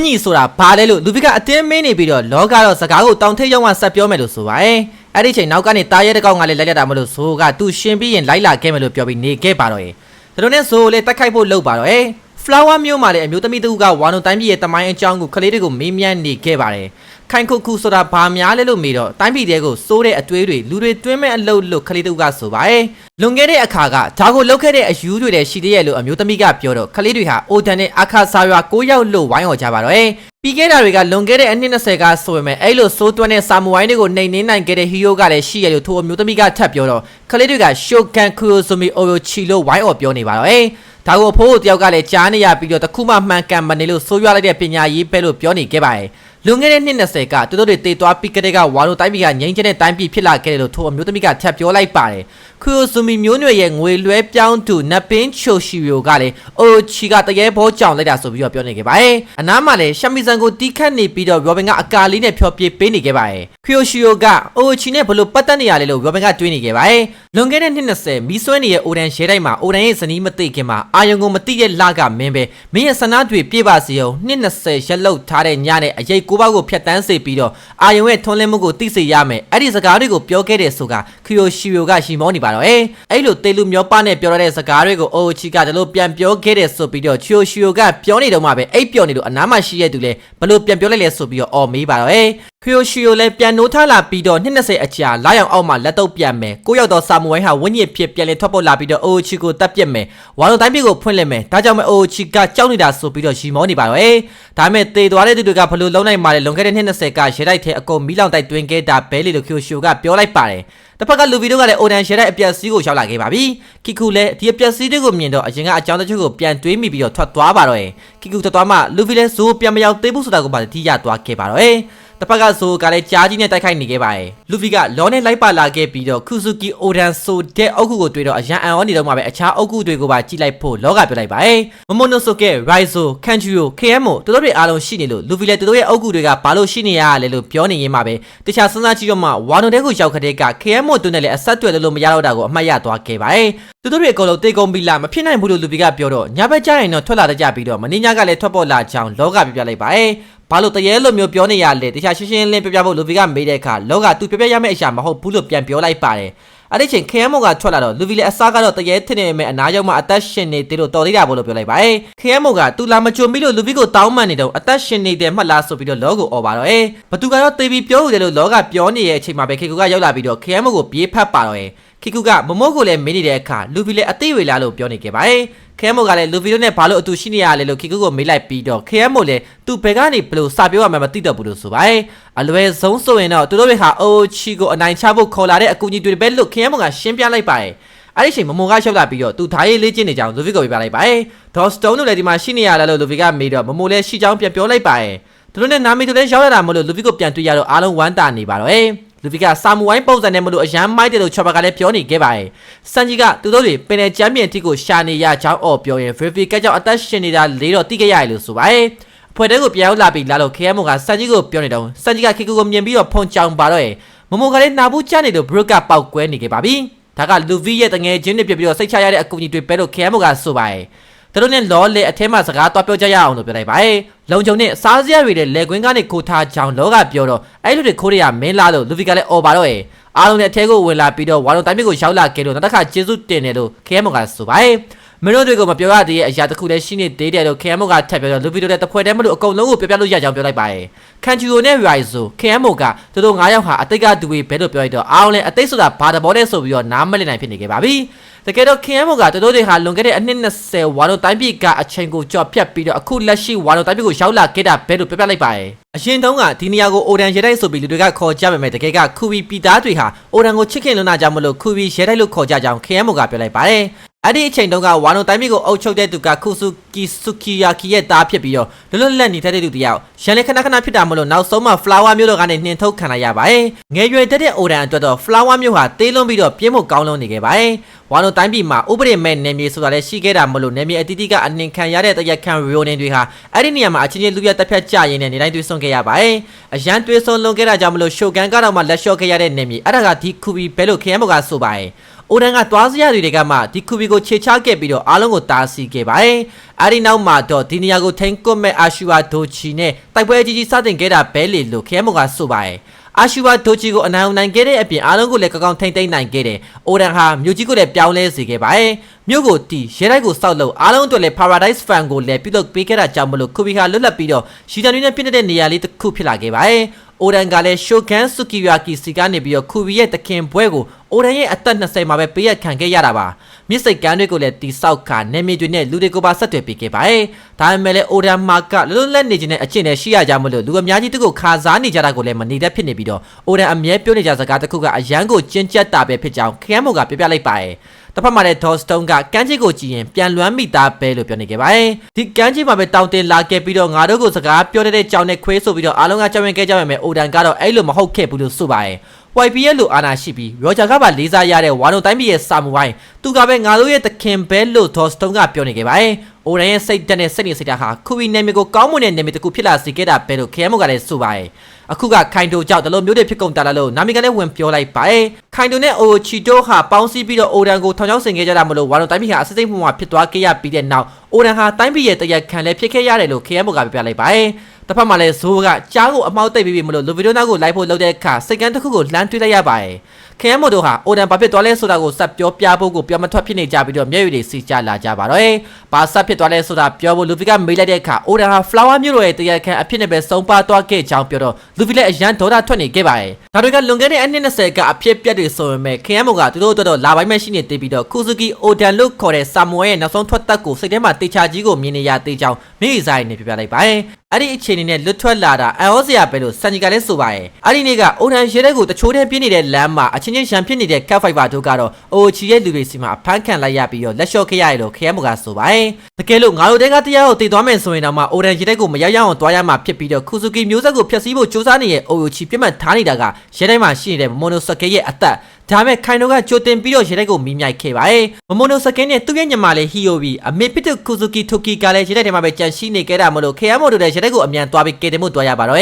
ဝညီဆိုတာဘာလဲလို့လူပိကအတင်းမင်းနေပြီးတော့လောကတော့စကားကိုတောင်ထိပ်ရောက်မှဆက်ပြောမယ်လို့ဆိုပါတယ်အဲ့ဒီချိန်နောက်ကနေတားရဲတစ်ကောင်ကလည်းလိုက်လက်တာမလို့ဆိုကသူရှင်ပြီးရင်လိုက်လာခဲ့မယ်လို့ပြောပြီးနေခဲ့ပါတော့ရေဒါတော့နဲ့ဆိုလေတက်ခိုက်ဖို့လုပ်ပါတော့ရေ flower မျိုးမှာလည်းအမျိုးသမီးတူကဝါနုံတိုင်းပြည်ရဲ့တမိုင်းအကြောင်းကိုကလေးတွေကိုမေးမြန်းနေခဲ့ပါတယ် ခိုင်ခုခုဆိုတာဘာများလဲလို့မေးတော့တိုင်းပြည်တဲကိုစိုးတဲ့အတွေးတွေလူတွေတွင်းမဲ့အလုပ်လို့ကလေးတူကဆိုပါတယ်လွန်ခဲ့တဲ့အခါကဒါကိုလုပ်ခဲ့တဲ့အယူတွေလည်းရှိသေးရဲ့လို့အမျိုးသမီးကပြောတော့ကလေးတွေဟာအိုတန်နဲ့အခါဆာရွာ၉ရောက်လို့ဝိုင်းဟော်ကြပါတော့ရေပြီးခဲ့တာတွေကလွန်ခဲ့တဲ့အနှစ်20ကဆိုပေမဲ့အဲ့လိုစိုးသွန်းတဲ့ဆာမူဝိုင်းတွေကိုနှိမ်နှင်းနိုင်ခဲ့တဲ့ဟီယိုကလည်းရှိရလို့ထိုအမျိုးသမီးကထပ်ပြောတော့ကလေးတွေကရှိုကန်ခူယိုဆိုမီအိုယိုချီလို့ဝိုင်းဟော်ပြောနေပါတော့ရေဒါကိုအဖိုးတို့တယောက်ကလည်းကြားနေရပြီးတော့တခုမှမှန်ကန်မနေလို့ဆိုးရွားလိုက်တဲ့ပညာရေးပဲလို့ပြောနေခဲ့ပါတယ် လွန်ခဲ့တဲ့နှစ်20ကသူတို့တွေတေသွားပြီးကတဲ့ကဝါလိုတိုင်းပြည်ကငိမ့်ချတဲ့တိုင်းပြည်ဖြစ်လာခဲ့တယ်လို့ထိုအမျိုးသမီးကထပ်ပြောလိုက်ပါတယ် ခူယိုဆူမီမျိုးနွယ်ရဲ့ငွေလွှဲပြောင်းသူနပင်းချိုရှီယိုကလည်းအိုချီကတရေဘောကြောင်လိုက်တာဆိုပြီးတော့ပြောနေခဲ့ပါတယ်အနားမှာလည်းရှမီဆန်ကိုတီးခတ်နေပြီးတော့ရောဘင်ကအကာလေးနဲ့ဖျော်ပြပေးနေခဲ့ပါတယ်ခူယိုရှီယိုကအိုချီနဲ့ဘလို့ပတ်သက်နေရလဲလို့ရောဘင်ကတွေးနေခဲ့ပါတယ်လွန်ခဲ့တဲ့နှစ်20မီးဆွဲနေတဲ့အိုဒန်ရှဲတိုင်းမှာအိုဒန်ရဲ့ဇနီးမသိခင်မှာအာယုံကိုမသိတဲ့လကမင်းပဲမင်းရဲ့ဆန္ဒတွေပြည့်ပါစေအောင်နှစ်20ရက်လောက်ထားတဲ့ညနဲ့အရေးကိုပါကိုဖျက်တမ်းစေပြီးတော့အာယုံရဲ့ထွန်းလင်းမှုကိုသိစေရမယ်အဲ့ဒီစကားတွေကိုပြောခဲ့တဲ့ဆိုကခီယိုရှီယိုကရှီမောနေပါတော့အေးအဲ့လိုတေလူမျောပနဲ့ပြောရတဲ့စကားတွေကိုအိုချီကဒါလို့ပြန်ပြောခဲ့တဲ့ဆိုပြီးတော့ချီယိုရှီယိုကပြောနေတော့မှပဲအိပ်ပျော်နေလို့အနားမှာရှိတဲ့သူလဲဘလို့ပြန်ပြောလိုက်လဲဆိုပြီးတော့အော်မေးပါတော့အေးခီယိုရှီယိုလည်းပြန်နိုးထားလာပြီးတော့20အကြာလာရောက်အောက်မှာလက်တော့ပြန်မယ်ကိုရောက်တော့ဆာမွိုင်းဟာဝင်းညစ်ဖြစ်ပြန်လေထွက်ပေါ်လာပြီးတော့အိုချီကိုတပ်ပြစ်မယ်ဝါလုံးတိုင်းပြည်ကိုဖွင့်လက်မယ်ဒါကြောင့်မအိုချီကကြောက်နေတာဆိုပြီးတော့ရှီမောနေပါတော့အေးဒါပေမဲ့တေသွားတဲ့သူတွေကဘလို့လုံးနိုင်မှာလဲလွန်ခဲ့တဲ့20ကရေတိုက်ထဲအကုန်မီးလောင်တိုက်တွင်ခဲ့တာဘဲလီလိုခီယိုရှီယိုကပြောလိုက်ပါတယ် တစ်ဖက်ကလူဗီတို့ကလည်းအိုဒန်ရှယ်တဲ့အပြက်စီးကိုရှောက်လာခဲ့ပါပြီ။ကီကူလည်းဒီအပြက်စီးတွေကိုမြင်တော့အရင်ကအကြောင်းတချို့ကိုပြန်တွေးမိပြီးတော့ထွက်သွားပါတော့တယ်။ကီကူထွက်သွားမှလူဗီလည်းဇိုးပြန်မရောက်သေးဘူးဆိုတာကိုပါတိရသွားခဲ့ပါတော့ တယ်။တစ်ဖက်ကဇိုးကလည်းကြားကြီးနဲ့တိုက်ခိုက်နေခဲ့ပါတယ်။လူဗီကလောနဲ့လိုက်ပါလာခဲ့ပြီးတော့ခူဇူကီအိုဒန်ဆိုတဲ့အုပ်ခုကိုတွေ့တော့အရန်အံ့ဩနေတော့မှပဲအခြားအုပ်ခုတွေကိုပါကြည့်လိုက်ဖို့လောကပြောလိုက်ပါတယ်။မမိုနိုဆိုကဲရိုင်ဇိုကန်ဂျူယို KMO တို့တို့တွေအားလုံးရှိနေလို့လူဗီလည်းတို့ရဲ့အုပ်ခုတွေကဘာလို့ရှိနေရလဲလို့ပြောနေရင်းမှာပဲတခြားစဉ်းစားကြည့်တော့မှဝါနိုတဲကိုရောက်ခတဲ့က KMO တို့နဲ့လည်းအဆက်အသွယ်လို့မရတော့တာကိုအမှတ်ရသွားခဲ့ပါတယ်။သူတို့တွေအကုန်လုံးတေကုန်ပြီလားမဖြစ်နိုင်ဘူးလို့လူပီကပြောတော့ညဘက်ကျရင်တော့ထွက်လာတတ်ကြပြီးတော့မင်းညကလည်းထွက်ပေါ်လာကြောင်းလောကပြပြလိုက်ပါတယ်။ ဘာလို့တရေလိုမျိုးပြောနေရလဲတခြားရှင်းရှင်းလင်းပြပြဖို့လူပီကမေးတဲ့အခါလောကသူပြပြရမယ့်အရာမဟုတ်ဘူးလို့ပြန်ပြောလိုက်ပါတယ်။အဲ့ဒီချိန်ခရမိုကထွက်လာတော့လူဗီလည်းအစားကတော့တရေထင်နေမဲ့အနာရောက်မှအသက်ရှင်နေတယ်လို့တော်သေးတာဘလို့ပြောလိုက်ပါတယ်ခရမိုကသူလာမကြုံမိလို့လူဗီကိုတောင်းပန်နေတော့အသက်ရှင်နေတယ်မှတ်လားဆိုပြီးတော့လောကိုអော်ပါတော့အေးဘသူကတော့တေးပြီးပြောဦးတယ်လို့လောကပြောနေတဲ့အချိန်မှာပဲခေကူကရောက်လာပြီးတော့ခရမိုကိုပြေးဖတ်ပါတော့အေး ခိကူကမမိုးကိုလည်းမင်းနေတဲ့အခါလူဗီလည်းအသေးဝေလာလို့ပြောနေခဲ့ပါတယ်ခဲမိုကလည်းလူဗီတို့နဲ့ဘာလို့အတူရှိနေရလဲလို့ခိကူကိုမေးလိုက်ပြီးတော့ခဲမိုလည်းသူဘယ်ကနေဘလို့စာပြောရမှမသိတော့ဘူးလို့ဆိုပါတယ်အလွယ်ဆုံးဆိုရင်တော့သူတို့တွေဟာအိုချီကိုအနိုင်ချဖို့ခေါ်လာတဲ့အကူအညီတွေပဲလို့ခဲမိုကရှင်းပြလိုက်ပါတယ်အဲ့ဒီချိန်မမုံကရှောက်လာပြီးတော့သူဓာရေးလေးကျင်းနေကြအောင်လူဗီကိုပြပြလိုက်ပါတယ်ဒေါ်စတုန်းတို့လည်းဒီမှာရှိနေရလားလို့လူဗီကမေးတော့မမိုလည်းရှိကြောင်းပြန်ပြောလိုက်ပါတယ်သူတို့နဲ့နာမီတို့လည်းရောက်လာတာမလို့လူဗီကိုပြန်တွေ့ရတော့အားလုံးဝမ်းတာနေပါတော့အေး လူဗီကစာမူဝိုင်းပုံစံနဲ့မလို့အရန်မိုက်တယ်လို့ချော်ပါကလည်းပြောနေခဲ့ပါတယ်။စန်ဂျီကသူတို့တွေပင်နယ်ချမ်းပြန်တီကိုရှာနေရကြောင်းအော်ပြောရင်ဗီဗီကကြောင့်အသက်ရှင်နေတာလေးတော့တိခဲ့ရတယ်လို့ဆိုပါတယ်။အဖွဲ့တဲကိုပြန်ရောက်လာပြီးလာလို့ KM ကစန်ဂျီကိုပြောနေတော့စန်ဂျီကခေကူကိုမြင်ပြီးတော့ဖုန်ကြောင်ပါတော့ရယ်မမိုကလည်းနာဘူးချနေလို့ဘရုတ်ကပောက်ကွဲနေခဲ့ပါပြီ။ဒါကလူဗီရဲ့တငယ်ချင်းတွေပြပြီးတော့စိတ်ချရတဲ့အကူအညီတွေပဲလို့ KM ကဆိုပါတယ်။ သူတို့နဲ့လောလေအထဲမှာစကားသွားပြောကြရအောင်လို့ပြောလိုက်ပါတယ်။လုံချုံနဲ့စားစရာတွေလည်းလေကွင်းကနေခိုးထားကြောင်းလောကပြောတော့အဲ့လိုတွေခိုးရမင်းလားလို့လူဗီကလည်းအော်ပါတော့ရဲ့အားလုံးနဲ့အထဲကိုဝင်လာပြီးတော့ဝါလုံးတိုင်းမြစ်ကိုရောက်လာခဲ့လို့နောက်တစ်ခါကျေးဇူးတင်တယ်လို့ခဲမောကဆိုပါတယ်။ မင်းတို့တွေကိုမပြောရသေးတဲ့အရာတစ်ခုလည်းရှိနေသေးတယ်လို့ခဲမောကထပ်ပြောတော့လူဗီတို့လည်းတဖွဲတည်းမလို့အကုန်လုံးကိုပြောပြလို့ရကြောင်းပြောလိုက်ပါတယ်။ကန်ချူယိုနဲ့ရိုင်ဆိုခဲမောကသူတို့၅ယောက်ဟာအတိတ်ကသူတွေဘဲလို့ပြောရတော့အားလုံးလည်းအတိတ်ဆိုတာဘာတဘောလဲဆိုပြီးတော့နားမလည်နိုင်ဖြစ်နေခဲ့ပါပြီ။တကယ်တော့ KM ကတို့တွေဟာလွန်ခဲ့တဲ့အနှစ်20ဝါတို့တိုင်းပြည်ကအချိန်ကိုကြော်ဖြတ်ပြီးတော့အခုလက်ရှိဝါတို့တိုင်းပြည်ကိုရောက်လာခဲ့တာဘဲလို့ပြပြလိုက်ပါတယ်။အရင်တုန်းကဒီနေရာကိုအိုဒန်ရဲတိုက်ဆိုပြီးလူတွေကခေါ်ကြပေမဲ့တကယ်ကခူဘီပီသားတွေဟာအိုဒန်ကိုချစ်ခင်လွန်းတာကြောင့်မလို့ခူဘီရဲတိုက်လို့ခေါ်ကြကြောင်း KM ကပြောလိုက်ပါတယ်။ အဲ့ဒီအချိန်တုန်းကဝါနိုတိုင်းပြည်ကိုအုပ်ချုပ်တဲ့သူကခုစုကီဆူကီယာကီရဲ့သားဖြစ်ပြီးတော့လွတ်လွတ်လပ်နေတဲ့သူတယောက်ရန်လေခဏခဏဖြစ်တာမလို့နောက်ဆုံးမှ flower မျိုးတော်ကနေနှင်ထုတ်ခံလိုက်ရပါတယ်ငယ်ရွယ်တဲ့တဲ့အိုဒန်အတွက်တော့ flower မျိုးဟာတေးလွန်ပြီးတော့ပြင်းဖို့ကောင်းလုံးနေခဲ့ပါတယ်ဝါနိုတိုင်းပြည်မှာဥပဒေမဲ့နယ်မြေဆိုတာလည်းရှိခဲ့တာမလို့နယ်မြေအတီးတီးကအနှင်ခံရတဲ့တရက်ခံရီယိုနင်တွေဟာအဲ့ဒီနေရာမှာအချင်းချင်းလူပြတက်ဖြတ်ကြရင်းနဲ့နေတိုင်းတွေ့ဆုံခဲ့ရပါတယ်အရန်တွေ့ဆုံလွန်ခဲ့တာကြောင့်မလို့ရှိုကန်ကတော့မှလက်လျှော့ခဲ့ရတဲ့နယ်မြေအဲ့ဒါကဒီခူဘီဘဲလို့ခရမ်းဘောကဆိုပါတယ် အိုဒန်ကသွားစရာတွေကမှဒီကူဘီကိုခြေချခဲ့ပြီးတော့အားလုံးကိုတားဆီးခဲ့ပါတယ်။အဲဒီနောက်မှာတော့ဒီနေရာကိုထိန်ကွတ်မဲ့အာရှူဝါဒိုချီနဲ့တိုက်ပွဲကြီးကြီးစတင်ခဲ့တာပဲလေလို့ခဲမောကဆိုပါတယ်။အာရှူဝါဒိုချီကိုအနိုင်နိုင်ခဲ့တဲ့အပြင်အားလုံးကိုလည်းကောင်းကောင်းထိမ့်သိမ့်နိုင်ခဲ့တယ်။အိုဒန်ဟာမြို့ကြီးကိုလည်းပြောင်းလဲစေခဲ့ပါတယ်။မြို့ကိုတီရဲတိုက်ကိုစောက်လို့အားလုံးအတွက်လည်း Paradise Fan ကိုလည်းပြုလုပ်ပေးခဲ့တာကြောင့်မလို့ကူဘီဟာလွတ်လပ်ပြီးတော့ရှီတန်တွေနဲ့ပြည့်တဲ့နေရာလေးတစ်ခုဖြစ်လာခဲ့ပါတယ်။အိုဒန်ကလည်းရှိုကန်ဆူကီယာကီစီကနေပြီးတော့ခူဘီရဲ့တခင်ဘွဲကိုအိုဒန်ရဲ့အသက်20မှာပဲပေးရခံခဲ့ရတာပါမြစ်စိတ်ကမ်းတွေကိုလည်းတီဆောက်ခါနေမီတွေနဲ့လူတွေကိုပါဆက်သွယ်ပေးခဲ့ပါတယ်ဒါပေမဲ့လည်းအိုဒန်မာကလွတ်လပ်နေခြင်းနဲ့အကျင့်နဲ့ရှိရကြမလို့လူအများကြီးသူကိုခါစားနေကြတာကိုလည်းမနေတတ်ဖြစ်နေပြီးတော့အိုဒန်အမြဲပြောနေကြစကားတစ်ခုကအရန်ကိုကျဉ်ကျက်တာပဲဖြစ်ကြောင်းခရမ်းမိုကပြပြလိုက်ပါတယ် တစ်ဖက်မှာလည်း Doston ကကမ်းခြေကိုကြည့်ရင်ပြန်လွမ်းမိသားပဲလို့ပြောနေခဲ့ပါတယ်။ဒီကမ်းခြေမှာပဲတောင်းတင်လာခဲ့ပြီးတော့ငါတို့ကိုစကားပြောတဲ့ကြောင်နဲ့ခွေးဆိုပြီးတော့အားလုံးကကြောင်ရင်ခဲ့ကြပါမယ်။အိုဒန်ကတော့အဲ့လိုမဟုတ်ခဲ့ဘူးလို့ဆိုပါတယ်။ YPL လိုအာနာရှိပြီးရောဂျာကပါလေးစားရတဲ့ဝါနိုတိုင်းပြည်ရဲ့စာမူပိုင်းသူကပဲငါတို့ရဲ့သခင်ပဲလို့ Doston ကပြောနေခဲ့ပါတယ်။အိုဒန်ရဲ့စိတ်တက်နဲ့စိတ်နေစိတ်ဓာတ်ဟာခုဝီနယ်မြေကိုကောင်းမွန်တဲ့နယ်မြေတစ်ခုဖြစ်လာစေခဲ့တာပဲလို့ KM ကလည်းဆိုပါတယ်။ အခုကခိုင်တိုကြောင့်တလုံးမျိုးတွေဖြစ်ကုန်တာလားလို့နာမီကလည်းဝင်ပြောလိုက်ပါတယ်။ခိုင်တိုနဲ့အိုချီတိုဟာပေါင်းစည်းပြီးတော့အိုဒန်ကိုထောင်ချောင်းဆင်ခဲ့ကြတာမလို့ဝါနိုတိုင်းပြည်ဟာအစစ်စိတ်မှုမှာဖြစ်သွားခဲ့ရပြီးတဲ့နောက်အိုဒန်ဟာတိုင်းပြည်ရဲ့တရက်ခံလည်းဖြစ်ခဲ့ရတယ်လို့ KM ကပြပြလိုက်ပါတယ်။တစ်ဖက်မှာလည်းဇိုးကကြားကိုအမောက်တိတ်ပြီးပြီမလို့လူဗီဒိုနာကိုလိုက်ဖို့လုပ်တဲ့အခါစိတ်ကန်းတစ်ခုကိုလှမ်းတွေးလိုက်ရပါတယ်။ ခဲမို့တို့ဟာအိုဒန်ဘာဖြစ်သွားလဲဆိုတာကိုစပ်ပြောပြဖို့ကိုပြောမထွက်ဖြစ်နေကြပြီးတော့မျက်ရည်တွေစီကျလာကြပါတော့။ဘာစပ်ဖြစ်သွားလဲဆိုတာပြောဖို့လူဗီကမေးလိုက်တဲ့အခါအိုဒန်ဟာ flower မျိုးရဲ့တရခန့်အဖြစ်နဲ့ပဲစုံပါသွားခဲ့ကြောင်းပြောတော့လူဗီလည်းအရန်ဒေါသထွက်နေခဲ့ပါတယ်။ဒါတွေကလွန်ခဲ့တဲ့အနှစ်20ကအဖြစ်ပြက်တွေဆိုပေမဲ့ခဲမို့ကသူတို့တို့တော့လာပိုင်းမဲ့ရှိနေသေးပြီးတော့ခုဇူကီအိုဒန်လို့ခေါ်တဲ့ဆာမွေရဲ့နောက်ဆုံးထွက်သက်ကိုစိတ်ထဲမှာတေချာကြီးကိုမြင်နေရသေးကြောင်းမိဂိဆိုင်နဲ့ပြပြလိုက်ပါတယ်။ အဲ့ဒီအခြေအနေနဲ့လွတ်ထွက်လာတာအန်ဟောစရာပဲလို့စန်ဂျီကလည်းဆိုပါရဲ့အဲ့ဒီနေ့ကအိုဒန်ရဲတဲ့ကိုတချိုးတည်းပြင်းနေတဲ့လမ်းမှာအချင်းချင်းရန်ဖြစ်နေတဲ့ကက်ဖိုက်ဘာတို့ကတော့အိုချီရဲ့လူတွေစီမှာဖမ်းခံလိုက်ရပြီးတော့လက်လျှော့ခဲ့ရတယ်လို့ခရဲမကဆိုပါရဲ့တကယ်လို့ငါတို့တဲကတရားကိုတည်သွားမယ်ဆိုရင်တော့မှအိုဒန်ရဲတဲ့ကိုမရောက်ရအောင်သွားရမှာဖြစ်ပြီးတော့ခူဇူကီမျိုးဆက်ကိုဖျက်ဆီးဖို့စူးစမ်းနေတဲ့အိုချီပြတ်မှတ်ထားနေတာကရဲတိုင်းမှာရှိနေတဲ့မိုနိုစကေရဲ့အသက် ဒါမဲ့ခိုင်တို့ကကြိုတင်ပြီးတော့ရေတိုက်ကိုမိမြိုက်ခဲ့ပါတယ်မမိုနိုစကင်းနဲ့သူ့ရဲ့ညမလေးဟီယိုဘီအမေပစ်တူကူဇူကီတိုကီကလည်းရေတိုက်ထဲမှာပဲကြန့်ရှိနေခဲ့တာမလို့ခေယမိုတို့လည်းရေတိုက်ကိုအမြန်သွားပြီးကေတင်မှုတွားရပါတော့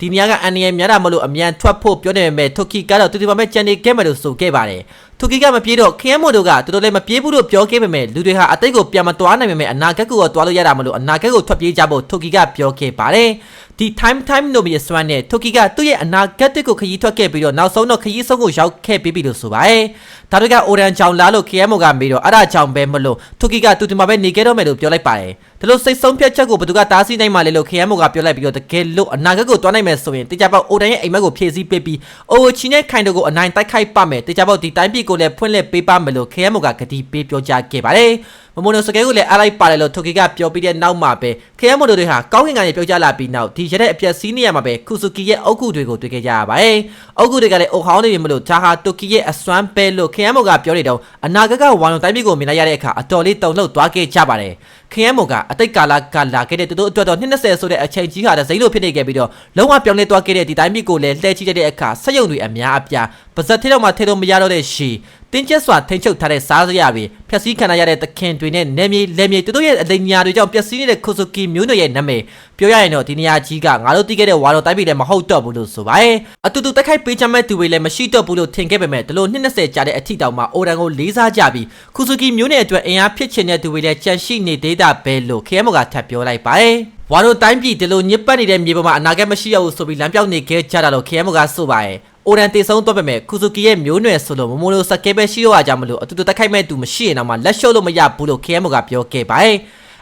ဒီနေရာကအန်နီယများတာမလို့အမြန်ထွက်ဖို့ပြောနေပေမဲ့တိုကီကတော့တူတူပါမဲ့ကြံနေခဲ့မယ်လို့ဆိုခဲ့ပါတယ်တိုကီကမပြေးတော့ခေယမိုတို့ကတူတူလည်းမပြေးဘူးလို့ပြောခဲ့ပေမဲ့လူတွေဟာအသိကိုပြန်မသွားနိုင်ပေမဲ့အနာဂတ်ကိုတော့သွားလို့ရတာမလို့အနာဂတ်ကိုထွက်ပြေးကြဖို့တိုကီကပြောခဲ့ပါတယ် ဒီ time time လို့မြေစွမ်းနဲ့တိုကီကသူ့ရဲ့အနာဂတ်တွေကိုခရီးထွက်ခဲ့ပြီးတော့နောက်ဆုံးတော့ခရီးဆုံးကိုရောက်ခဲ့ပြီးပြီလို့ဆိုပါတယ်။ဒါတွေကအိုရန်ချောင်လာလို့ KMO ကမေးတော့အဲ့ဒါချောင်ပဲမလို့တိုကီကသူဒီမှာပဲနေခဲ့တော့မယ်လို့ပြောလိုက်ပါတယ်။ဒါလို့စိတ်ဆုံးဖြတ်ချက်ကိုဘသူကတားဆီးနိုင်မှလဲလို့ KMO ကပြောလိုက်ပြီးတော့တကယ်လို့အနာဂတ်ကိုတွားနိုင်မယ်ဆိုရင်တေချာပေါက်အိုရန်ရဲ့အိမ်မက်ကိုဖြည့်ဆည်းပေးပြီးအိုချီနဲ့ခိုင်တို့ကိုအနိုင်တိုက်ခိုက်ပါမယ်တေချာပေါက်ဒီတိုင်းပြည်ကိုလည်းဖွင့်လှစ်ပေးပါမယ်လို့ KMO ကဂတိပေးပြောကြားခဲ့ပါတယ်။မမိုနိုစကဲကိုလည်းအားလိုက်ပါတယ်လို့ထိုကီကပြောပြီးတဲ့နောက်မှာပဲခရမိုတိုတွေဟာကောင်းကင်ကနေပြောကြလာပြီးနောက်ဒီရတဲ့အပြက်စီးနေရမှာပဲခုဆူကီရဲ့အုတ်ခုတွေကိုတွေ့ခဲ့ကြရပါတယ်။အုတ်ခုတွေကလည်းအုတ်ဟောင်းနေပြီမလို့ဒါဟာတိုကီရဲ့အစွမ်းပဲလို့ခရမိုကပြောနေတော့အနာဂတ်ကဝါလုံတိုင်းပြည်ကိုမြင်လိုက်ရတဲ့အခါအတော်လေးတုန်လှုပ်သွားခဲ့ကြပါတယ်။ခရမိုကအတိတ်ကာလကလာခဲ့တဲ့သူတို့အတွက်တော့20ဆိုတဲ့အချိန်ကြီးဟာစိမ့်လို့ဖြစ်နေခဲ့ပြီးတော့လုံးဝပြောင်းလဲသွားခဲ့တဲ့ဒီတိုင်းပြည်ကိုလည်းလှည့်ကြည့်တဲ့အခါဆက်ယုံတွေအများအပြားပါဇက်ထဲတော့မှထဲတော့မရတော့တဲ့ရှီ တင်းကျပ်စွာထိန်ချုပ်ထားတဲ့စားစရာတွေဖျက်ဆီးခံရတဲ့သခင်တွေနဲ့နေမြေလက်မြေသူတို့ရဲ့အလိညာတွေကြောင့်ပျက်စီးနေတဲ့ခိုဆိုကီမျိုးနွယ်ရဲ့နာမည်ပြောရရင်တော့ဒီနေရာကြီးကငါတို့သိခဲ့တဲ့ဝါတော်တိုင်းပြည်လည်းမဟုတ်တော့ဘူးလို့ဆိုပါတယ်အတူတူတိုက်ခိုက်ပေးချမဲ့သူတွေလည်းမရှိတော့ဘူးလို့ထင်ခဲ့ပေမဲ့ဒီလို20ကြာတဲ့အထိတောင်မှအိုရန်ကိုလေးစားကြပြီးခိုဆိုကီမျိုးနွယ်အတွက်အင်အားဖြစ်ချင်တဲ့သူတွေလည်းကြန့်ရှိနေသေးတာပဲလို့ခဲမောကထပ်ပြောလိုက်ပါတယ် ဝါတို့တိုင်းပြည်ဒီလိုညစ်ပတ်နေတဲ့မြေပေါ်မှာအနာဂတ်မရှိရဘူးဆိုပြီးလမ်းပြောက်နေခဲ့ကြတာလို့ခဲမောကဆိုပါတယ်အိုရန်တေဆုံးတော့ပေမဲ့ကူဇူကီရဲ့မျိုးနွယ်ဆိုလို့မမိုလိုစကဲပဲရှိတော့ကြမလို့အတူတူတိုက်ခိုက်မဲ့သူမရှိရင်တော့မှလက်လျှော့လို့မရဘူးလို့ KM ကပြောခဲ့ပါတယ်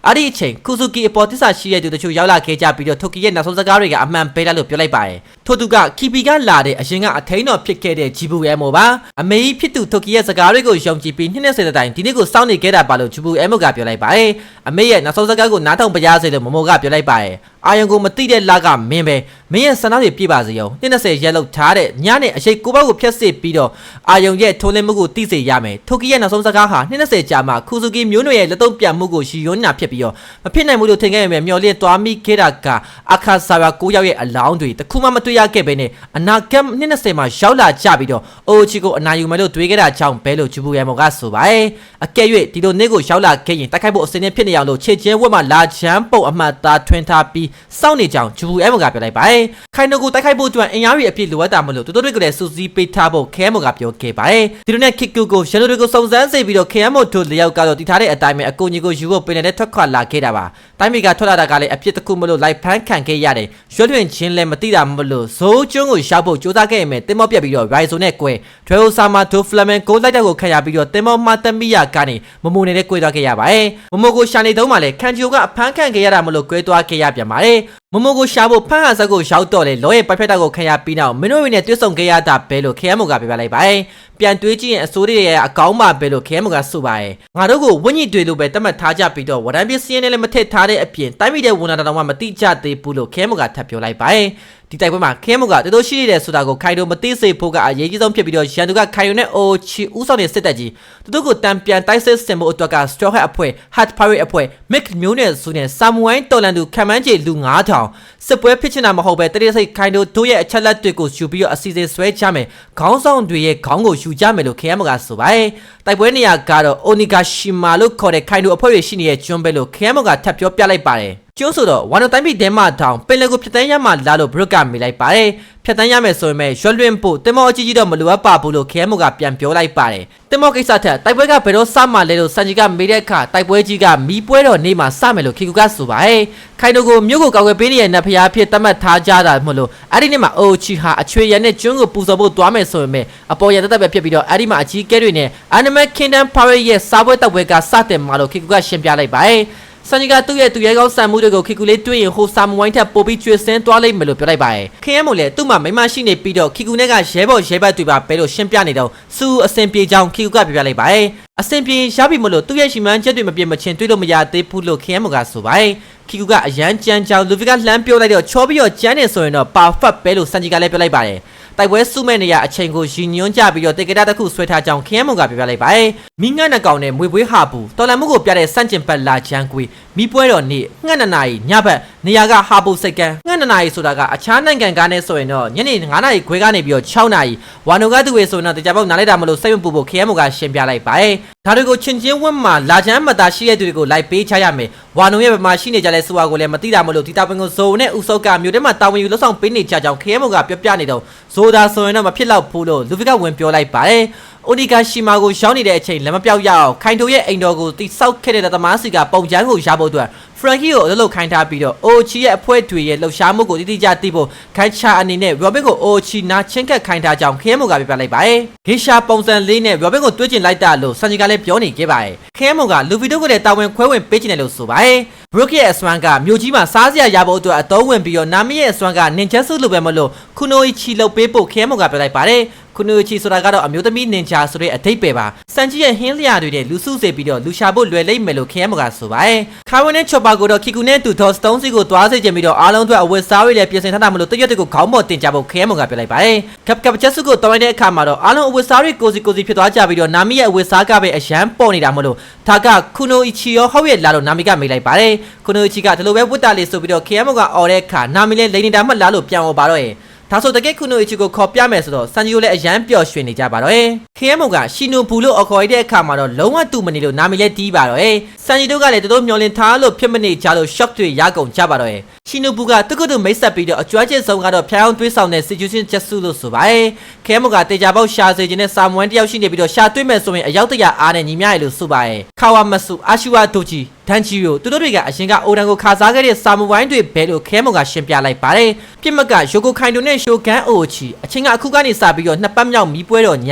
အဲ့ဒီအချိန်ကူဇူကီအပေါ်တစ္ဆာရှိတဲ့သူတချို့ရောက်လာခဲ့ကြပြီးတော့ထိုကီရဲ့နောက်ဆုံးစကားတွေကအမှန်ပဲလားလို့ပြောလိုက်ပါတယ်ထိုသူကကီပီကလာတဲ့အရင်ကအထိန်တော်ဖြစ်ခဲ့တဲ့ဂျီဘူအဲမိုပါအမေကြီးဖြစ်သူထိုကီရဲ့စကားတွေကိုယုံကြည်ပြီးနှစ်နှစ်စတိုင်ဒီနေ့ကိုစောင့်နေခဲ့တာပါလို့ဂျီဘူအဲမိုကပြောလိုက်ပါတယ်အမေရဲ့နောက်ဆုံးစကားကိုနားထောင်ပြရစေလို့မမိုကပြောလိုက်ပါတယ်အာယုံကိုမတိတဲ့လကမင်းပဲမင်းရဲ့ဆန္ဒတွေပြည့်ပါစေအောင်20ရက်လောက်ထားတဲ့ညနဲ့အရှိတ်ကိုဘောက်ကိုဖျက်စစ်ပြီးတော့အာယုံရဲ့ထုံးလင်းမှုကိုတိစေရမယ်ထိုကီရဲ့နောက်ဆုံးစကားဟာ20ကြာမှခူဇူကီမျိုးနွယ်ရဲ့လက်သုံးပြန်မှုကိုရှီယွန်းနာဖြစ်ပြီးတော့မဖြစ်နိုင်ဘူးလို့ထင်ခဲ့ရမယ်မျော်လင့်သွားမိခဲ့တာကအခါဆာရာ9ယောက်ရဲ့အလောင်းတွေတခုမှမတွေ့တွေ့ရခဲ့ပဲနဲ့အနာဂတ်နှစ်20မှာရောက်လာကြပြီးတော့အိုချီကိုအနာယူမယ်လို့တွေးခဲ့တာကြောင့်ဘဲလို့ဂျူဘူရန်မော်ကဆိုပါတယ်အကဲ၍ဒီလိုနေ့ကိုရောက်လာခဲ့ရင်တိုက်ခိုက်ဖို့အစင်းနဲ့ဖြစ်နေအောင်လို့ခြေချင်းဝက်မှာလာချမ်းပုံအမှတ်သားထွင်းထားပြီးစောင့်နေကြောင်းဂျူဘူအဲမော်ကပြောလိုက်ပါတယ်ခိုင်နိုကိုတိုက်ခိုက်ဖို့အတွက်အင်အားတွေအပြည့်လိုအပ်တာမလို့တူတူတွေကိုလည်းစူးစီးပေးထားဖို့ခဲမော်ကပြောခဲ့ပါတယ်ဒီလိုနဲ့ခစ်ကူကိုရန်လိုတွေကိုစုံစမ်းစေပြီးတော့ခဲမော်တို့လျောက်ကတော့တည်ထားတဲ့အတိုင်းပဲအကူကြီးကိုယူဖို့ပင်နဲ့ထွက်ခွာလာခဲ့တာပါတိုင်းပြည်ကထွက်လာတာကလည်းအပြစ်တစ်ခုမလို့လိုက်ဖမ်းခံခဲ့ရတယ်ရွှေလွင်ချင်းလည်းမသိတာမလို့ဇိုးကျွန်းကိုရှောက်ဖို့ကြိုးစားခဲ့ရင်ပဲတင်မောပြက်ပြီးတော့ရိုင်ဆိုနဲ့ကွဲဒရယ်ဆာမာဒိုဖလမန်ကိုလိုက်တဲ့ကိုခတ်ရပြီးတော့တင်မောမှတမီယာကနေမမိုနဲ့လည်းကွဲသွားခဲ့ရပါတယ်မမိုကိုရှာနေတုံးမှလည်းခံဂျိုကအဖမ်းခံခဲ့ရတာမလို့ကွဲသွားခဲ့ရပြန်ပါတယ် မမိုကိုရှာဖို့ဖမ်းဟာဇက်ကိုရောက်တော့လေလောရဲ့ပိုက်ဖက်တာကိုခံရပြီးနောက်မင်းတို့တွေနဲ့တွေ့ဆုံခဲ့ရတာပဲလို့ခဲမိုကပြပြလိုက်ပါတယ်ပြန်တွေးကြည့်ရင်အစိုးရရဲ့အကောင်းပါပဲလို့ခဲမိုကဆိုပါတယ်ငါတို့ကိုဝိညာဉ်တွေလို့ပဲတတ်မှတ်ထားကြပြီးတော့ဝရန်ပစ္စည်းနဲ့လည်းမထည့်ထားတဲ့အပြင်တိုင်းပြည်တဲ့ဝန်နာတော်မှမတိကျသေးဘူးလို့ခဲမိုကထပ်ပြောလိုက်ပါတယ်ဒီတိုက်ပွဲမှာခဲမိုကတတော်ရှိနေတယ်ဆိုတာကိုခိုင်တိုမသိစေဖို့ကအရေးကြီးဆုံးဖြစ်ပြီးတော့ရန်သူကခိုင်တိုနဲ့အိုချီဦးဆောင်တဲ့စစ်တပ်ကြီးသူတို့ကိုတံပြန်တိုက်စစ်စင်ဖို့အတွက်က Straw Hat အဖွဲ့ Hat Pirate အဖွဲ့ Mick မျိုးနဲ့ဆိုတဲ့ Samuel တော်လန်သူခံမှန်းချေလူ9000စစ်ပွဲဖြစ်ချင်တာမဟုတ်ပဲတတိစိတ်ခိုင်တိုတို့ရဲ့အချက်လက်တွေကိုယူပြီးတော့အစီအစဉ်ဆွဲချမယ်ခေါင်းဆောင်တွေရဲ့ခေါင်းကိုယူကြမယ်လို့ခဲမိုကဆိုပါတယ်တိုက်ပွဲနေရာကတော့ Onigashima လို့ခေါ်တဲ့ခိုင်တိုအဖွဲ့တွေရှိနေတဲ့ကျွန်းပဲလို့ခဲမိုကထပ်ပြောပြလိုက်ပါတယ် ကျိုးဆိုတော့ဝမ်နိုတိုင်းပြည်တဲမှာတောင်ပင်လယ်ကိုဖြတ်တန်းရမှလာလို့ဘရုတ်ကမေးလိုက်ပါတယ်ဖြတ်တန်းရမယ်ဆိုရင်ပဲရွှလွင့်ဖို့တင်မောအကြီးကြီးတော့မလိုအပ်ပါဘူးလို့ခဲမိုကပြန်ပြောလိုက်ပါတယ်တင်မောကိစ္စထက်တိုက်ပွဲကဘယ်တော့စမှလဲလို့စန်ကြီးကမေးတဲ့အခါတိုက်ပွဲကြီးကမီးပွဲတော်နေ့မှာစမယ်လို့ခေကူကဆိုပါတယ်ခိုင်တိုကိုမြို့ကိုကောက်ွယ်ပေးနေတဲ့နတ်ဖျားဖြစ်တတ်မှတ်ထားကြတာမလို့အဲ့ဒီနေ့မှာအိုချီဟာအချွေရနဲ့ကျွန်းကိုပူဇော်ဖို့သွားမယ်ဆိုရင်ပဲအပေါ်ရတက်တက်ပဲဖြစ်ပြီးတော့အဲ့ဒီမှာအကြီးကဲတွေနဲ့ Animal Kingdom Pirate ရဲ့စားပွဲတောက်ပွဲကစတင်မှာလို့ခေကူကရှင်းပြလိုက်ပါတယ် ဆန်ကြီးကသူ့ရဲ့သူရဲကောင်းစံမှုတွေကိုခိကူလေးတွေ့ရင်ဟိုဆာမဝိုင်းထက်ပိုပြီးကျွေးစင်းသွားလိမ့်မယ်လို့ပြောလိုက်ပါတယ်။ခရမ်းမို့လေသူ့မှာမိမရှိနေပြီးတော့ခိကူနဲ့ကရဲဘော်ရဲဘက်တွေပါပဲလို့ရှင်းပြနေတော့စူအစင်ပြေချောင်းခိကူကပြပြလိုက်ပါတယ်။အစင်ပြေရပြီမလို့သူ့ရဲ့ရှိမှန်းချက်တွေမပြတ်မချင်းတွေးလို့မရသေးဘူးလို့ခရမ်းမို့ကဆိုပါတယ်။ခိကူကအရန်ကြမ်းကြောင်လူဗီကလှမ်းပြောလိုက်တော့ချောပြီးတော့ကြမ်းနေဆိုရင်တော့ပါဖတ်ပဲလို့စန်ကြီးကလည်းပြောလိုက်ပါတယ်။ တိုက်ပွဲစုမဲ့နေရအချိန်ကိုရည်ညွှန်းကြပြီးတော့တေကတာတစ်ခုဆွဲထားကြောင်းခရမ်းမုံကပြပြလိုက်ပါတယ်။မိငတ်နှကောင်နဲ့မွေပွေးဟာဘူးတော်လန်မှုကိုပြတဲ့စန့်ကျင်ဘက်လာချမ်းကွေ မိပွဲတော်နေ့ငှက်နနာရီညဘက်နေရာကဟာဘူးစိတ်ကန်းငှက်နနာရီဆိုတာကအခြားနိုင်ငံကားနဲ့ဆိုရင်တော့ညနေ9နာရီခွဲကနေပြီးတော့6နာရီဝါနိုကသူဝေဆိုရင်တော့တရားပေါက်နားလိုက်တာမလို့စိတ်မပူဖို့ခရမ်းမုံကရှင်းပြလိုက်ပါတယ်။ဒါတွေကိုချင်းချင်းဝတ်မှာလာချမ်းမတာရှိတဲ့သူတွေကိုလိုက်ပေးချရမယ်။ဝါနိုရဲ့ဘက်မှာရှိနေကြတဲ့ဆိုတာကိုလည်းမသိတာမလို့ဒီတာပင်ကိုဇိုနဲ့ဥစောကမြို့ထဲမှာတာဝန်ယူလှုပ်ဆောင်ပေးနေကြကြောင်းခရမ်းမုံကပြောပြနေတော့ဇိုဒါဆိုရင်တော့မဖြစ်တော့ဘူးလို့လူဖီကဝင်ပြောလိုက်ပါတယ်။ အိုနီဂါရှီမာကိုရောက်နေတဲ့အချိန်လက်မပြောက်ရအောင်ခိုင်တိုရဲ့အိမ်တော်ကိုတိဆောက်ခဲ့တဲ့သမားစီကပုံချမ်းကိုရဖို့အတွက်ဖရန်ကီကိုအလုပ်လုပ်ခိုင်းထားပြီးတော့အိုချီရဲ့အဖွဲတွေရဲ့လှုပ်ရှားမှုကိုတိတိကျသိဖို့ခိုင်ချာအနေနဲ့ရောဘင်ကိုအိုချီနာချင်းကပ်ခိုင်းထားကြောင်းခရဲမုံကပြပြလိုက်ပါတယ်။ဂေရှာပုံစံလေးနဲ့ရောဘင်ကိုတွဲကျင်လိုက်တာလို့ဆန်ဂျီကလည်းပြောနေခဲ့ပါတယ်။ခရဲမုံကလူဗီတိုကိုလည်းတာဝန်ခွဲဝင်ပေးချင်တယ်လို့ဆိုပါတယ်။ Brook ရဲ့အစွမ်းကမြို့ကြီးမှာစားစရာရဖို့အတွက်အသုံးဝင်ပြီးတော့နာမည်ရဲ့အစွမ်းကနင်ချက်စုလိုပဲမလို့ခုနိုအီချီလုပ်ပေးဖို့ခရဲမုံကပြောလိုက်ပါတယ်။ ခုနိုချီဆိုတာကတော့အမျိုးသမီးနင်ဂျာဆိုတဲ့အဓိပ္ပာယ်ပါစန်ကြီးရဲ့ဟင်းလျာတွေနဲ့လူစုစေပြီးတော့လူရှာဖို့လွယ်လိမ့်မယ်လို့ခရဲမကဆိုပါတယ်ခါဝင်နဲ့ချော်ပါကိုတော့ခီကူနဲ့တူဒေါ်စတုံးစီကိုသွားစေချင်ပြီးတော့အားလုံးအတွက်အဝတ်စားတွေလည်းပြင်ဆင်ထားတာမလို့တရွတ်တွေကိုခေါင်းပေါ်တင်ကြဖို့ခရဲမကပြလိုက်ပါတယ်ကပ်ကပ်ချက်စုကိုတောင်းလိုက်တဲ့အခါမှာတော့အားလုံးအဝတ်စားတွေကိုစီကိုစီဖြစ်သွားကြပြီးတော့နာမီရဲ့အဝတ်စားကပဲအရန်ပေါ်နေတာမလို့ဒါကခုနိုအီချီရောဟုတ်ရဲ့လာလို့နာမီကမေးလိုက်ပါတယ်ခုနိုအီချီကဒီလိုပဲဝတ်တာလေးဆိုပြီးတော့ခရဲမကအော်တဲ့အခါနာမီလည်းလိန်နေတာမှလာလို့ပြန်အော်ပါတော့ရဲ့ ဒါဆိုတကယ်ခုနိုအီချီကိုခေါ်ပြမယ်ဆိုတော့ဆန်ဂျီကိုလည်းအရန်ပျော်ရွှင်နေကြပါတော့။ခေယမုံကရှီနိုဘူးလို့အခေါ်ရတဲ့အခါမှာတော့လုံးဝတူမနေလို့နာမည်လည်းတီးပါတော့။ဆန်ဂျီတို့ကလည်းတတို့မျောလင်ထားလို့ဖြစ်မနေကြလို့ shock တွေရကုန်ကြပါတော့။ ရှီနိုဘူးကသူကသူမိတ်ဆက်ပြီးတော့အကျွမ်းကျဆုံးကတော့ဖျောင်းသွေးဆောင်တဲ့ situation ချက်စုလို့ဆိုပါတယ်။ခေယမုံကတေချာပေါက်ရှာစေခြင်းနဲ့ဆာမွန်တယောက်ရှိနေပြီးတော့ရှာသွေးမယ်ဆိုရင်အရောက်တရအားနဲ့ညီမရလို့ဆိုပါတယ်။ခါဝါမဆူအာရှူဝါဒိုဂျီဒန်ချီရိုသူတို့တွေကအရင်ကအိုဒန်ကိုခါစားခဲ့တဲ့စာမူဝိုင်းတွေဘဲလို့ခဲမုံကရှင်းပြလိုက်ပါတယ်ပြစ်မကယိုကိုခိုင်တိုနဲ့ရှိုကန်အိုချီအချင်းကအခုကနေစပြီးတော့နှစ်ပတ်မြောက်မီးပွဲတော်ည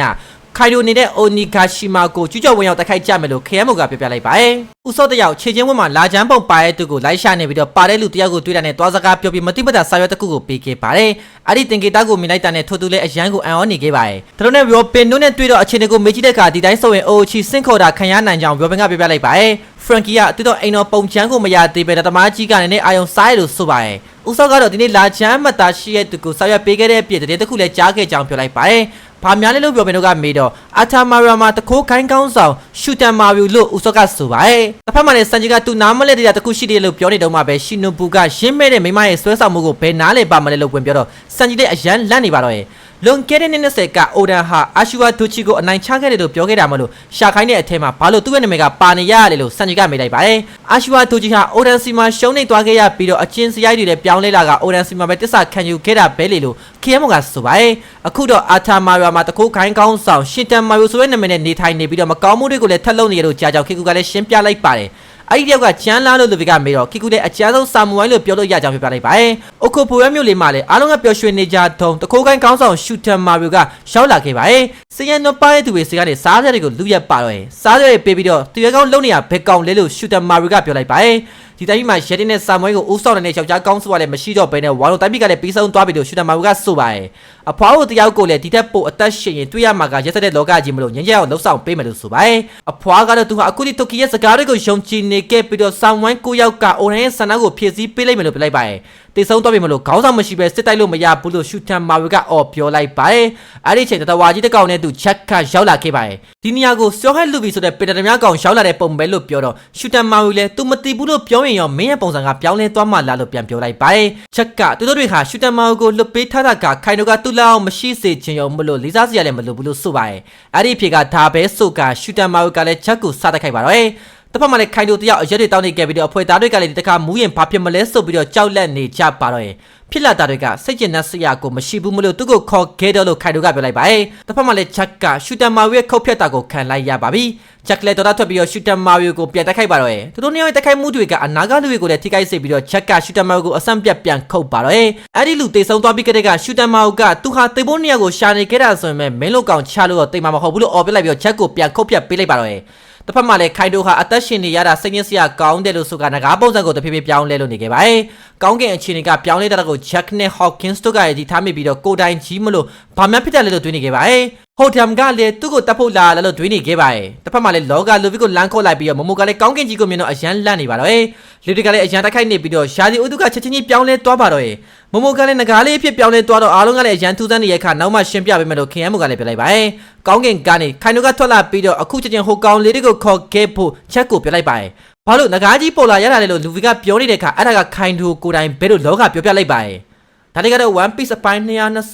ခိုင်တိုနေတဲ့အိုနီဂါရှီမာကိုကျူးကျော်ဝင်ရောက်တိုက်ခိုက်ကြမယ်လို့ခဲမုံကပြောပြလိုက်ပါတယ်။ဦးစောတယောက်ခြေချင်းဝတ်မှာလာချမ်းပုံပါတဲ့သူကိုလိုက်ရှာနေပြီးတော့ပါတဲ့လူတယောက်ကိုတွေ့တာနဲ့တွားစကားပြောပြီးမတိပတာစာရွက်တစ်ခုကိုပေးခဲ့ပါတယ်။အဲ့ဒီတင်ကေတာကိုမြင်လိုက်တာနဲ့ထိုသူလည်းအရန်ကိုအံ့ဩနေခဲ့ပါတယ်။ဒါတို့နဲ့ရောပင်တို့နဲ့တွေ့တော့အခြေအနေကိုမေးကြည့်တဲ့အခါဒီတိုင်းဆိုရင်အိုချီစင့်ခေါ်တာခံရနိုင်ကြောင်းရောပင်ကပြောပြလိုက်ပါတယ်။ Frankie ကသူတို့အိမ်တော်ပုံချမ်းကိုမရသေးပဲတမကြီးကလည်းအာယုံစားရလို့ဆိုပါတယ်။ဦးစောကတော့ဒီနေ့လာချမ်းမတာရှိရဲ့သူကိုဆောက်ရွက်ပေးခဲ့တဲ့အပြည့်တည်းတစ်ခုလည်းကြားခဲ့ကြောင်းပြောလိုက်ပါတယ်။ ဘာများလဲလို့ပြောမယ်တို့ကမေးတော့အာထာမာရာမှာတခိုးခိုင်းကောင်းဆောင်ရှူတန်မာဗျူလို့ဦးစောကဆိုပါတယ်တစ်ဖက်မှာလည်းစန်ဂျီကသူနားမလဲတဲ့တခုရှိတယ်လို့ပြောနေတော့မှပဲရှီနိုဘူကရှင်းမဲ့တဲ့မိမရဲ့ဆွဲဆောင်မှုကိုဘယ်နားလဲပါမလဲလို့ဝင်ပြောတော့စန်ဂျီတဲ့အရန်လန့်နေပါတော့ရဲ့ လွန်ခဲ့တဲ့နှစ်20ကအိုဒန်ဟာအာရှူဝါဒူချီကိုအနိုင်ချခဲ့တယ်လို့ပြောခဲ့တာမလို့ရှာခိုင်းတဲ့အထက်မှာဘာလို့သူ့ရဲ့နာမည်ကပါနေရရလဲလို့စန်ဂျီကမေးလိုက်ပါတယ်အာရှူဝါဒူချီဟာအိုဒန်စီမှာရှုံးနေသွားခဲ့ရပြီးတော့အချင်းစရိုက်တွေလည်းပြောင်းလဲလာကအိုဒန်စီမှာပဲတစ္ဆာခံယူခဲ့တာပဲလေလို့ခရမကဆိုပါတယ်အခုတော့အာထာမာရွာမှာတခိုးခိုင်းကောင်းဆောင်ရှင်တန်မာယိုဆိုတဲ့နာမည်နဲ့နေထိုင်နေပြီးတော့မကောင်းမှုတွေကိုလည်းထပ်လုပ်နေရလို့ကြာကြောင်ခေကူကလည်းရှင်းပြလိုက်ပါတယ်အဲ့ဒီတယောက်ကကျန်းလာလို့လူဗီကမေးတော့ခိကူလည်းအကျန်းဆုံးစာမူဝိုင်းလို့ပြောလို့ရကြောင်းပြပြလိုက်ပါတယ်။ အိုခိုပိုရမျိုးလေးမှာလည်းအားလုံးကပျော်ရွှင်နေကြတုံတခိုးကိုင်းကောင်းဆောင်ရှူတန်မာရီကရှောက်လာခဲ့ပါတယ်။စီယန်နိုပါရဲ့သူတွေစီကနေစားစရာတွေကိုလူရက်ပါတော့တယ်။စားစရာတွေပေးပြီးတော့သူရဲကောင်းလုံနေရဘက်ကောင်လဲလို့ရှူတန်မာရီကပြောလိုက်ပါတယ်။ဒီတိုင်းမှာရဲတင်းနဲ့စာမွေးကိုဦးဆောင်နေတဲ့ယောက်ျားကောင်းစွာလည်းမရှိတော့ဘဲနဲ့ဝါလုံးတိုင်းပြည်ကလည်းပြီးဆုံးသွားပြီလို့ရှူတန်မာရီကဆိုပါတယ်။အဖွားကိုတယောက်ကိုလည်းဒီတက်ပို့အသက်ရှင်ရင်တွေ့ရမှာကရက်စတဲ့လောကကြီးမလို့ညဉ့်ညံ့အောင်လှုပ်ဆောင်ပေးမယ်လို့ဆိုပါတယ်။အဖွားကတော့သူဟာအခုဒီတိုကီရဲ့စကားတွေကိုယုံကြည်နေခဲ့ပြီးတော့ဆောင်းဝိုင်းကိုယောက်ကအိုရန်ရဲ့ဆန္ဒကိုဖြည့်ဆည်းပေးလိုက်မယ်လို့ပြောလိုက်ပါတယ်။ တေဆုံးသွားပြီမလို့ခေါင်းဆောင်မရှိပဲစစ်တိုက်လို့မရဘူးလို့ရှူတန်မာရီကအော်ပြောလိုက်ပါတယ်။အဲ့ဒီချိန်တတဝါကြီးတစ်ကောင်နဲ့သူချက်ခတ်ရောက်လာခဲ့ပါတယ်။ဒီနေရာကိုစောဟဲလူဘီဆိုတဲ့ပေတရမြကောင်ရောက်လာတဲ့ပုံပဲလို့ပြောတော့ရှူတန်မာရီလည်းသူမသိဘူးလို့ပြောရင်ရောမင်းရဲ့ပုံစံကပြောင်းလဲသွားမှလားလို့ပြန်ပြောလိုက်ပါတယ်။ချက်ကသူတို့တွေဟာရှူတန်မာရီကိုလွတ်ပေးထားတာကခိုင်တို့ကသူ့လောက်အောင်မရှိစေချင်ရောမလို့လေးစားစရာလည်းမလိုဘူးလို့ဆိုပါတယ်။အဲ့ဒီဖြေကဒါပဲဆိုကရှူတန်မာရီကလည်းချက်ကိုစားတိုက်ခိုက်ပါတော့။ တစ်ဖက်မှာလည်းခိုင်တို့တယောက်အရက်တွေတောင်းနေခဲ့ပြီးတော့အဖွဲသားတွေကလည်းဒီတစ်ခါမူးရင်ဘာဖြစ်မလဲဆိုပြီးတော့ကြောက်လက်နေကြပါတော့ရဲ့ဖြစ်လာတာတွေကစိတ်ကျဉ်တဲ့ဆရာကိုမရှိဘူးမလို့သူ့ကိုခေါ်ခဲ့တော့လို့ခိုင်တို့ကပြောလိုက်ပါရဲ့တစ်ဖက်မှာလည်းချက်ကရှူတန်မာရီရဲ့ခုတ်ဖြတ်တာကိုခံလိုက်ရပါပြီချက်လက်တော်တာထွက်ပြီးတော့ရှူတန်မာရီကိုပြန်တိုက်ခိုက်ပါတော့ရဲ့သူတို့နှစ်ယောက်ရဲ့တိုက်ခိုက်မှုတွေကအနာဂတ်လူတွေကိုလည်းထိခိုက်စေပြီးတော့ချက်ကရှူတန်မာရီကိုအဆန့်ပြတ်ပြန်ခုတ်ပါတော့ရဲ့အဲ့ဒီလူတေဆုံးသွားပြီးကတည်းကရှူတန်မာရီကသူဟာတေဖို့နှစ်ယောက်ကိုရှာနေခဲ့တာဆိုရင်မင်းလို့ကောင်ချလို့တော့တိတ်မှာမဟုတ်ဘူးလို့អော်ပြလိုက်ပြီးတော့ချက်ကိုပြန်ခုတ်ဖြတ်ပေးလိုက်ပါတော့ရဲ့ တစ်ဖက်မှာလည်းခိုင်တိုဟာအသက်ရှင်နေရတာစိတ်ညစ်စရာကောင်းတယ်လို့ဆိုကငကားပုံစံကိုတဖြည်းဖြည်းပြောင်းလဲလို့နေခဲ့ပါတယ်။ကောင်းကင်အခြေအနေကပြောင်းလဲတာကို Jack နဲ့ Hawkins တို့ကရည်ဒီထားမိပြီးတော့ကိုတိုင်ကြီးမလို့ဘာမှဖြစ်တယ်လဲလို့တွေးနေခဲ့ပါတယ်။ဟိုတမ်ကလည်းသူ့ကိုတပ်ဖို့လာလာလို့တွေးနေခဲ့ပါတယ်။တစ်ဖက်မှာလည်းလောကလူဗီကိုလမ်းခေါ်လိုက်ပြီးတော့မမိုကလည်းကောင်းကင်ကြီးကိုမြင်တော့အရန်လန့်နေပါတော့။လူတွေကလည်းအရန်တိုက်ခိုက်နေပြီးတော့ရှာဒီဥဒုကချက်ချင်းကြီးပြောင်းလဲသွားပါတော့။ မမိုကလည်းငကားလေးအဖြစ်ပြောင်းလဲသွားတော့အားလုံးကလည်းအရန်ထူးဆန်းနေတဲ့အခါနောက်မှရှင်းပြပေးမယ်လို့ခင်ယမ်းမကလည်းပြောလိုက်ပါတယ်။ကောင်းကင်ကနေခိုင်နိုကထွက်လာပြီးတော့အခုချက်ချင်းဟိုကောင်လေးတွေကိုခေါ်ခဲ့ဖို့ချက်ကိုပြောလိုက်ပါတယ်။ဘာလို့ငကားကြီးပေါ်လာရတာလဲလို့လူဗီကပြောနေတဲ့အခါအဲ့ဒါကခိုင်တိုကိုတိုင်ဘဲလို့လောကပြောပြလိုက်ပါတယ်။ဒါတွေကတော့ One Piece အပိုင်း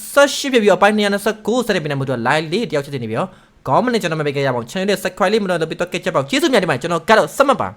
228ပြပြီးအပိုင်း229စတဲ့ပြင်နေမှုတော့ live လေးတယောက်ချက်နေပြီးတော့ခေါင်းမနဲ့ကျွန်တော်မပေးခဲ့ရပါဘူး channel လေး subscribe လေးမလုပ်တော့ပြီးတော့ကြက်ချက်ပေါ့ကျေးဇူးများတင်ပါတယ်ကျွန်တော်ကတော့စမှတ်ပါ